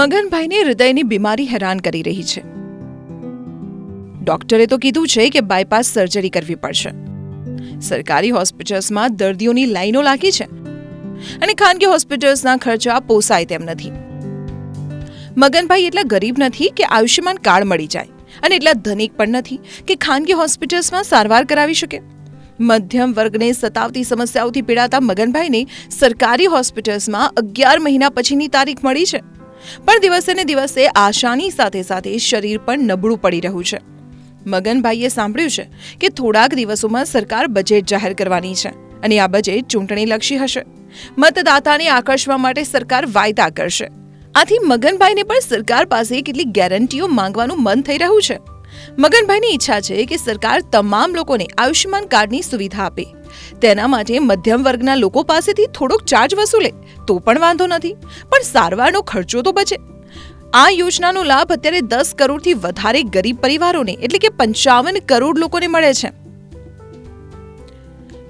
મગનભાઈને હૃદયની બીમારી હેરાન કરી રહી છે. ડોક્ટરે તો કીધું છે કે બાયપાસ સર્જરી કરવી પડશે. સરકારી હોસ્પિટલ્સમાં દર્દીઓની લાઈનો લાગી છે. અને ખાનગી હોસ્પિટલ્સના ખર્ચા પોસાય તેમ નથી. મગનભાઈ એટલા ગરીબ નથી કે આયુષ્યમાન કાર્ડ મળી જાય. અને એટલા ધનિક પણ નથી કે ખાનગી હોસ્પિટલ્સમાં સારવાર કરાવી શકે. મધ્યમ વર્ગને સતાવતી સમસ્યાઓથી પીડાતા મગનભાઈને સરકારી હોસ્પિટલ્સમાં અગિયાર મહિના પછીની તારીખ મળી છે. પણ દિવસે ને દિવસે આશાની સાથે સાથે શરીર પણ નબળું પડી રહ્યું છે. મગનભાઈએ સાંભળ્યું છે કે થોડાક દિવસોમાં સરકાર બજેટ જાહેર કરવાની છે અને આ બજેટ ચૂંટણીલક્ષી હશે. મતદાતાને આકર્ષવા માટે સરકાર વાયદા કરશે. આથી મગનભાઈને પણ સરકાર પાસે કેટલીક ગેરંટીઓ માંગવાનું મન થઈ રહ્યું છે. મગનભાઈની ઈચ્છા છે કે સરકાર તમામ લોકોને આયુષ્યમાન કાર્ડની સુવિધા આપે. તેના માટે મધ્યમ વર્ગના લોકો પાસેથી થોડોક ચાર્જ વસૂલે, તો પણ વાંધો નથી. પણ સારવારનો ખર્ચો તો બચે. આ યોજનાનો લાભ અત્યારે દસ કરોડથી વધારે ગરીબ પરિવારોને, એટલે કે પંચાવન કરોડ લોકોને મળે છે.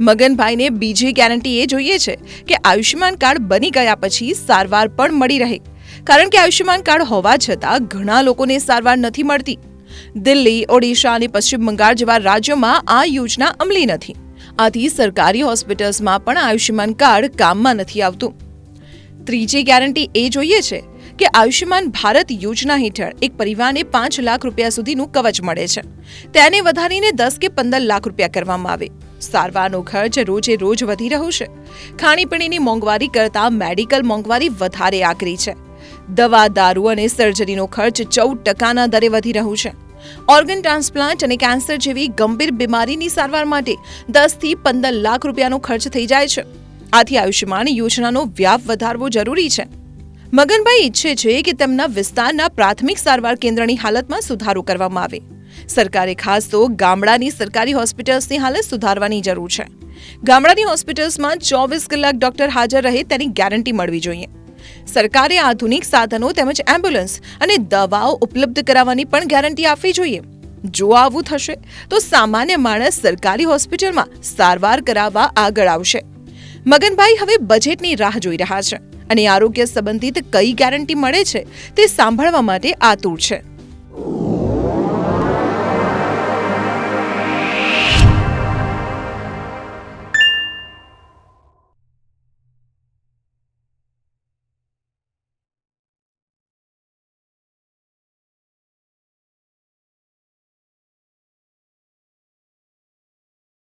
મગનભાઈને બીજી ગેરંટી એ જોઈએ છે કે આયુષ્યમાન કાર્ડ બની ગયા પછી સારવાર પણ મળી રહે. કારણ કે આયુષ્યમાન કાર્ડ હોવા છતાં ઘણા લોકોને સારવાર નથી મળતી. દિલ્હી, ઓડિશા અને પશ્ચિમ બંગાળ જેવા રાજ્યોમાં આ યોજના અમલી નથી. આથી સરકારી હોસ્પિટલ્સમાં પણ આયુષ્યમાન કાર્ડ કામમાં નથી આવતું. ત્રીજી ગેરંટી એ જોઈએ છે કે આયુષ્યમાન ભારત યોજના હેઠળ એક પરિવારને પાંચ લાખ રૂપિયા સુધીનું કવચ મળે છે. તેને વધારીને દસ કે પંદર લાખ રૂપિયા કરવામાં આવે. સારવારનો ખર્ચ રોજે રોજ વધી રહ્યો છે. ખાણીપીણીની મોંઘવારી કરતાં મેડિકલ મોંઘવારી વધારે આકરી છે. દવા, દારૂ અને સર્જરીનો ખર્ચ ચૌદ ટકાના દરે વધી રહ્યું છે. ઓર્ગન ટ્રાન્સપ્લાન્ટ અને કેન્સર જેવી ગંભીર બીમારીની સારવાર માટે દસથી પંદર લાખ રૂપિયાનો ખર્ચ થઈ જાય છે. આથી આયુષ્યમાન યોજનાનો વ્યાપ વધારવો જરૂરી છે. મગનભાઈ ઈચ્છે છે કે તેમના વિસ્તારના પ્રાથમિક સારવાર કેન્દ્રની હાલતમાં સુધારો કરવામાં આવે. સરકારે ખાસ તો ગામડાની સરકારી હોસ્પિટલ્સની હાલત સુધારવાની જરૂર છે. ગામડાની હોસ્પિટલ્સમાં ચોવીસ કલાક ડોક્ટર હાજર રહે તેની ગેરંટી મળવી જોઈએ. સરકારે આધુનિક સાધનો તેમજ એમ્બ્યુલન્સ અને દવાઓ ઉપલબ્ધ કરાવવાની પણ ગેરંટી આપવી જોઈએ. જો આવું થશે, તો સામાન્ય માણસ સરકારી હોસ્પિટલમાં સારવાર કરાવવા આગળ આવશે. મગનભાઈ હવે બજેટની રાહ જોઈ રહ્યા છે અને આરોગ્ય સંબંધિત કઈ ગેરંટી મળે છે તે સાંભળવા માટે આતુર છે.